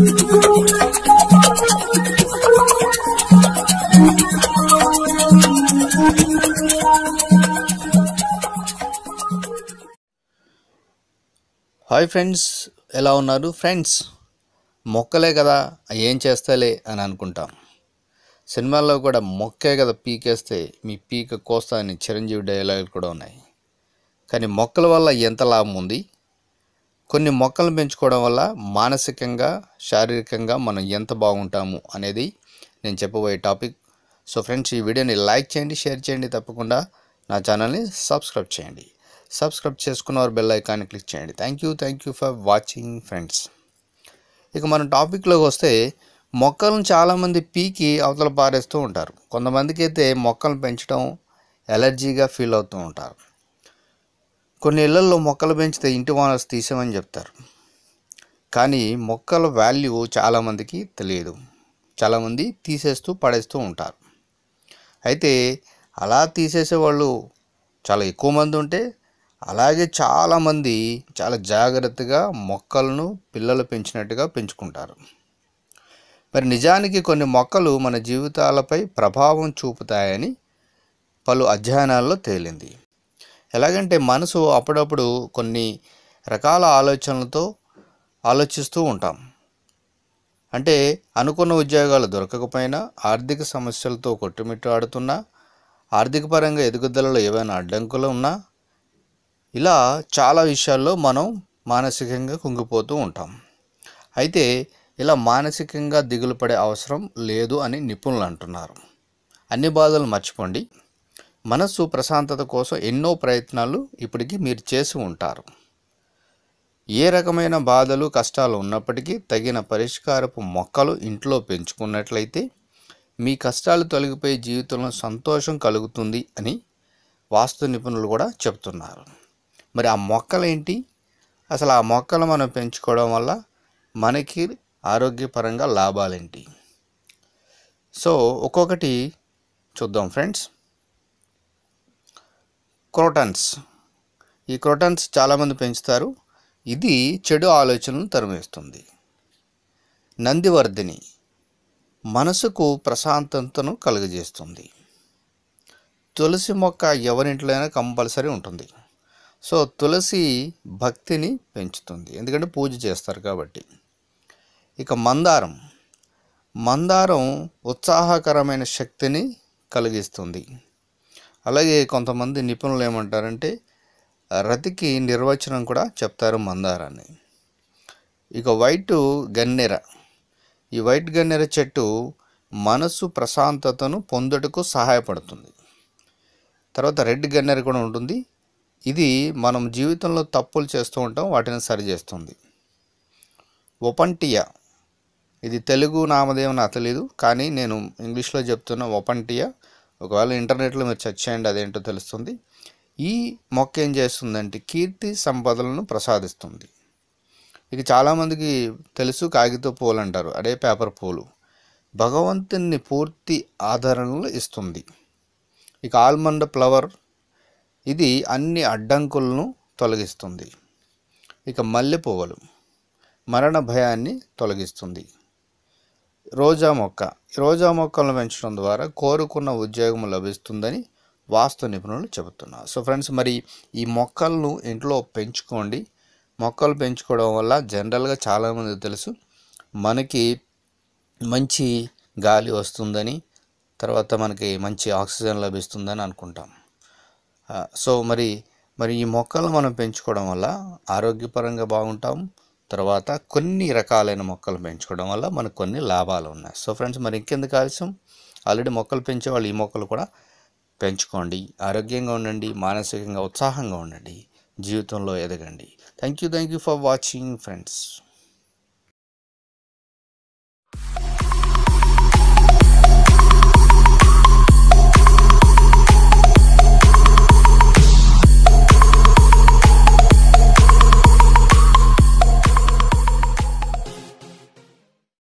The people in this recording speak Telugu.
హాయ్ ఫ్రెండ్స్ ఎలా ఉన్నారు? ఫ్రెండ్స్ మొక్కలే కదా ఏం చేస్తాలే అని అనుకుంటాం. సినిమాల్లో కూడా మొక్కే కదా పీకేస్తే మీ పీక కోస్తా అని చిరంజీవి డైలాగులు కూడా ఉన్నాయి. కానీ మొక్కల వల్ల ఎంత లాభం ఉంది? కొన్ని మొక్కలు పెంచుకోవడం వల్ల మానసికంగా శారీరకంగా మనం ఎంత బాగుంటాము అనేది నేను చెప్పబోయే టాపిక్. సో ఫ్రెండ్స్ ఈ వీడియోని లైక్ చేయండి షేర్ చేయండి తప్పకుండా. నా ఛానల్ని సబ్స్క్రైబ్ చేయండి. సబ్స్క్రైబ్ చేసుకున్నవారు బెల్ ఐకాన్ని క్లిక్ చేయండి. Thank you thank you for watching friends. ఇక మనం టాపిక్లోకి వస్తే మొక్కలను చాలామంది పీకి అవతల పారేస్తూ ఉంటారు. కొంతమందికి అయితే మొక్కలు పెంచడం ఎలర్జీగా ఫీల్ అవుతూ ఉంటారు. కొన్ని ఇళ్ళలో మొక్కలు పెంచితే ఇంటి వానర్స్ తీసామని చెప్తారు. కానీ మొక్కల వాల్యూ చాలామందికి తెలియదు. చాలామంది తీసేస్తూ పడేస్తూ ఉంటారు. అయితే అలా తీసేసే వాళ్ళు చాలా ఎక్కువ మంది ఉంటే అలాగే చాలామంది చాలా జాగ్రత్తగా మొక్కలను పిల్లలు పెంచినట్టుగా పెంచుకుంటారు. మరి నిజానికి కొన్ని మొక్కలు మన జీవితాలపై ప్రభావం చూపుతాయని పలు అధ్యయనాల్లో తేలింది. ఎలాగంటే మనసు అప్పుడప్పుడు కొన్ని రకాల ఆలోచనలతో ఆలోచిస్తూ ఉంటాం. అంటే అనుకున్న ఉద్యోగాలు దొరకకపోయినా ఆర్థిక సమస్యలతో కొట్టుమిట్టాడుతున్నా ఆర్థిక పరంగా ఎదుగుదలలో ఏవైనా అడ్డంకులు ఉన్నా ఇలా చాలా విషయాల్లో మనం మానసికంగా కుంగిపోతూ ఉంటాం. అయితే ఇలా మానసికంగా దిగులు పడే అవసరం లేదు అని నిపుణులు అంటున్నారు. అన్ని బాధలు మర్చిపోండి. మనస్సు ప్రశాంతత కోసం ఎన్నో ప్రయత్నాలు ఇప్పటికీ మీరు చేసి ఉంటారు. ఏ రకమైన బాధలు కష్టాలు ఉన్నప్పటికీ తగిన పరిష్కారపు మొక్కలు ఇంట్లో పెంచుకున్నట్లయితే మీ కష్టాలు తొలగిపోయి జీవితంలో సంతోషం కలుగుతుంది అని వాస్తు నిపుణులు కూడా చెప్తున్నారు. మరి ఆ మొక్కలేంటి? అసలు ఆ మొక్కలు మనం పెంచుకోవడం వల్ల మనకి ఆరోగ్యపరంగా లాభాలేంటి? సో ఒక్కొక్కటి చూద్దాం ఫ్రెండ్స్. క్రోటన్స్. ఈ క్రోటన్స్ చాలామంది పెంచుతారు. ఇది చెడు ఆలోచనలను తరిమేస్తుంది. నందివర్ధిని మనసుకు ప్రశాంతతను కలుగజేస్తుంది. తులసి మొక్క ఎవరింట్లో అయినా కంపల్సరీ ఉంటుంది. సో తులసి భక్తిని పెంచుతుంది. ఎందుకంటే పూజ చేస్తారు కాబట్టి. ఇక మందారం. మందారం ఉత్సాహకరమైన శక్తిని కలిగిస్తుంది. అలాగే కొంతమంది నిపుణులు ఏమంటారంటే రతికి నిర్వచనం కూడా చెప్తారు మందారాన్ని. ఇక వైట్ గన్నెర. ఈ వైట్ గన్నెర చెట్టు మనసు ప్రశాంతతను పొందుటకు సహాయపడుతుంది. తర్వాత రెడ్ గన్నెర కూడా ఉంటుంది. ఇది మనం జీవితంలో తప్పులు చేస్తూ ఉంటాం వాటిని సరిచేస్తుంది ఒపంటియా. ఇది తెలుగు నామదేమో నాకు తెలియదు కానీ నేను ఇంగ్లీష్లో చెప్తున్న ఒపంటియా. ఒకవేళ ఇంటర్నెట్లో మీరు సెర్చ్ చేయండి అదేంటో తెలుస్తుంది. ఈ మొక్క ఏం చేస్తుందంటే కీర్తి సంపదలను ప్రసాదిస్తుంది. ఇక చాలామందికి తెలుసు కాగిత పూలు అంటారు అదే పేపర్ పూలు. భగవంతుని పూర్తి ఆదరణలు ఇస్తుంది. ఇక ఆల్మండ్ ఫ్లవర్ ఇది అన్ని అడ్డంకులను తొలగిస్తుంది. ఇక మల్లె పువ్వులు మరణ భయాన్ని తొలగిస్తుంది. రోజా మొక్క. రోజా మొక్కలను పెంచడం ద్వారా కోరుకున్న ఉద్యోగం లభిస్తుందని వాస్తు నిపుణులు చెబుతున్నారు. సో ఫ్రెండ్స్ మరి ఈ మొక్కలను ఇంట్లో పెంచుకోండి. మొక్కలు పెంచుకోవడం వల్ల జనరల్గా చాలామంది తెలుసు మనకి మంచి గాలి వస్తుందని తర్వాత మనకి మంచి ఆక్సిజన్ లభిస్తుందని అనుకుంటాం. సో మరి మరి ఈ మొక్కలు మనం పెంచుకోవడం వల్ల ఆరోగ్యపరంగా బాగుంటాం తర్వాత కొన్ని రకాలైన మొక్కలు పెంచుకోవడం వల్ల మనకు కొన్ని లాభాలు ఉన్నాయి. సో ఫ్రెండ్స్ మరి ఇంకెందుకు ఆలస్యం? ఆల్రెడీ మొక్కలు పెంచే వాళ్ళు ఈ మొక్కలు కూడా పెంచుకోండి. ఆరోగ్యంగా ఉండండి మానసికంగా ఉత్సాహంగా ఉండండి జీవితంలో ఎదగండి. Thank you thank you for watching friends.